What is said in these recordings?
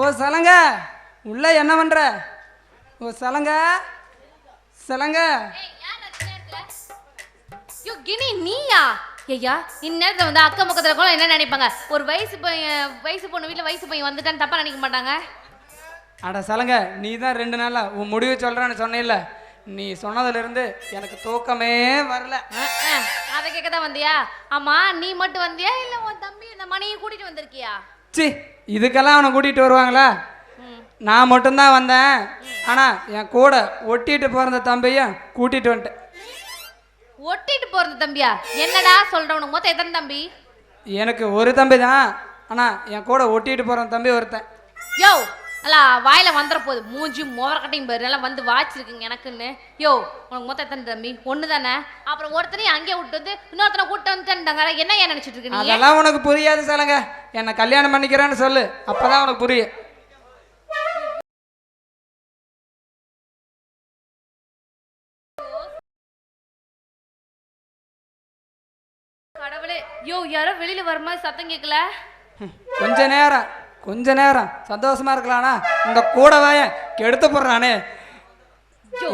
ஓ சலங்க. உள்ள என்ன பண்ற? ஓ சலங்க. சலங்க. யோ கினி நீயா? ஐயா இந்நேரத்தில் வந்து அக்கம் பக்கத்தில் கூட என்ன நினைப்பாங்க? ஒரு வயசு பையன் வயசு பொண்ணு வீட்டில் வயசு பையன் வந்துட்டான்னு தப்பா நினைக்க மாட்டாங்க? அட சலங்க. நீ தான் ரெண்டு நாளா உன் முடிவு சொல்கிறேன்னு சொன்னில்ல நீ சொன்னதுலேருந்து எனக்கு தூக்கமே வரல. அதை கேட்க தான் வந்தியா? ஆமா நீ மட்டும் வந்தியா? இல்லை உன் தம்பி இந்த மணியை கூட்டிட்டு வந்திருக்கியா? சி இதுக்கெல்லாம் அவனை கூட்டிகிட்டு வருவாங்களா. நான் மட்டும்தான் வந்தேன். ஆனால் என் கூட ஒட்டிட்டு பிறந்த தம்பியும் கூட்டிகிட்டு வந்துட்டேன். ஒட்டிட்டு போறது தம்பியா? என்னடா சொல்ற உனக்கு? மொத்தம் எத்தனை தம்பி? எனக்கு ஒரு தம்பி தான். ஆனால் என் கூட ஒட்டிட்டு போகிற தம்பி ஒருத்தன். யோ அல்ல வாயில வந்துட போகுது. மூஞ்சி முவரக்கட்டையும் பேர். எல்லாம் வந்து வாச்சிருக்குங்க எனக்குன்னு. யோ உனக்கு மொத்தம் எத்தனை தம்பி? ஒன்று தானே அப்புறம் ஒருத்தனையும் அங்கேயே விட்டு வந்து இன்னொருத்தனை கூட்டு வந்துட்டாங்க என்ன ஏன் நினைச்சிட்டு இருக்க அதெல்லாம் உனக்கு புரியாது சலங்க. என்னை கல்யாணம் பண்ணிக்கிறேன்னு சொல்லு. அப்பதான் உனக்கு புரியும். கடவுளே யோ யாரோ வெளியில வர மாதிரி சத்தம் கேட்கல? கொஞ்ச நேரம் கொஞ்ச நேரம். சந்தோஷமா இருக்கலாம்னா இந்த கூட வாயன் கெடுத்து போடுறானே.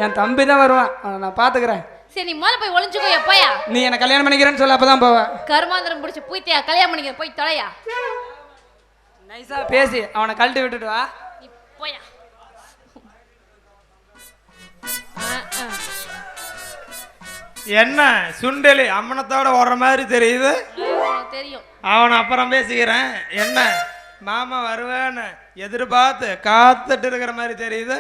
என் தம்பி தான் வருவான். நான் பார்த்துக்கிறேன் சரி நீ முதல்ல போய் ஒளிஞ்சுக்கோ எப்போயா நீ என்னை கல்யாணம் பண்ணிக்கிறேன்னு சொல்லு அப்பதான் போவேன் கருமாந்திரம் பிடிச்ச பூத்தியா? கல்யாணம் பண்ணிக்க போய் தொலையா? நைஸா பேசி அவனை கழட்டி விட்டுட்டு வா. நீ போயா. என்ன சுண்டலி அம்மனத்தோட வர்ற மாதிரி தெரியுது? தெரியும். அவன் அப்புறம் பேசிக்கிறேன். என்ன மாமா வருவேன்னு எதிர்பார்த்து காத்துட்டு இருக்கிற மாதிரி தெரியுது?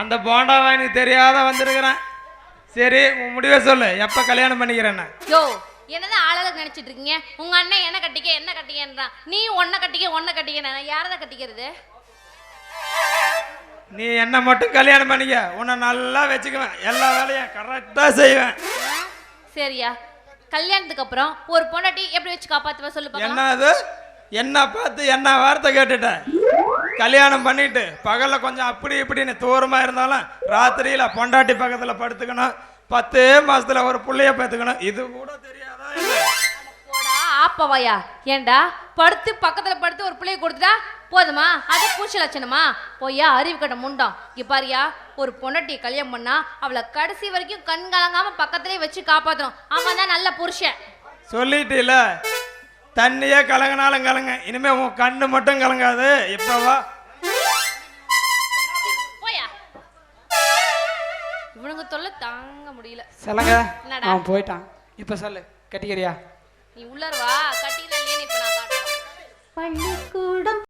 அந்த போண்டாவா எனக்கு தெரியாத வந்திருக்கிறேன். சரி உன் முடிவை சொல்லு. எப்போ கல்யாணம் பண்ணிக்கிறேன்னு. யோ என்னதான் ஆளாளுக்கு நினைச்சிட்டு இருக்கீங்க? உங்க அண்ணன் என்ன கட்டிக்க என்ன கட்டிக்கன்றான்? நீ ஒன்ன கட்டிக்க ஒன்ன கட்டிக்க நான் யாரதான் கட்டிக்கிறது? நீ என்ன மட்டும் கல்யாணம் பண்ணிக்க. உன்னை நல்லா வச்சுக்குவேன். எல்லா வேலையும் கரெக்டாக செய்வேன். சரியா. கல்யாணத்துக்கு அப்புறம் ஒரு பொண்டாட்டி எப்படி வச்சு காப்பாத்துவ? சொல்லு பார்க்கலாம். என்ன அது என்ன பார்த்து என்ன வார்த்தை கேட்டுட்டேன் கல்யாணம் பண்ணிட்டு பகல்ல கொஞ்சம் அப்படி இப்படின்னு தூரமா இருந்தாலும் ராத்திரியில பொண்டாட்டி பக்கத்துல படுத்துக்கணும். பத்து மாசத்துல ஒரு புள்ளைய பார்த்துக்கணும் இது கூட தெரியாதா ஆப்பவாயா. ஏன்டா படுத்து பக்கத்துல படுத்து ஒரு பிள்ளைய கொடுத்துட்டா போதுமா? அது பூச்சி லட்சணமா? போய்யா அறிவு கட்ட முண்டம். இங்க பாரியா ஒரு பொண்டாட்டியை கல்யாணம் பண்ணா அவளை கடைசி வரைக்கும் கண் கலங்காம பக்கத்துலயே வச்சு காப்பாத்தணும். அவன் தான் நல்ல புருஷன். சொல்லிட்டீல. தண்ணியே கலங்கினாலும் கலங்க. இனிமே உன் கண்ணு மட்டும் கலங்காது. இப்ப வா போயா? இவனுங்க தொல்லை தாங்க முடியல. சலங்க என்னடா? அவன் போயிட்டான். இப்போ சொல்லு கட்டிக்கிறியா? நீ உள்ளார வா. காட்டுறேன். பள்ளிக்கூடம்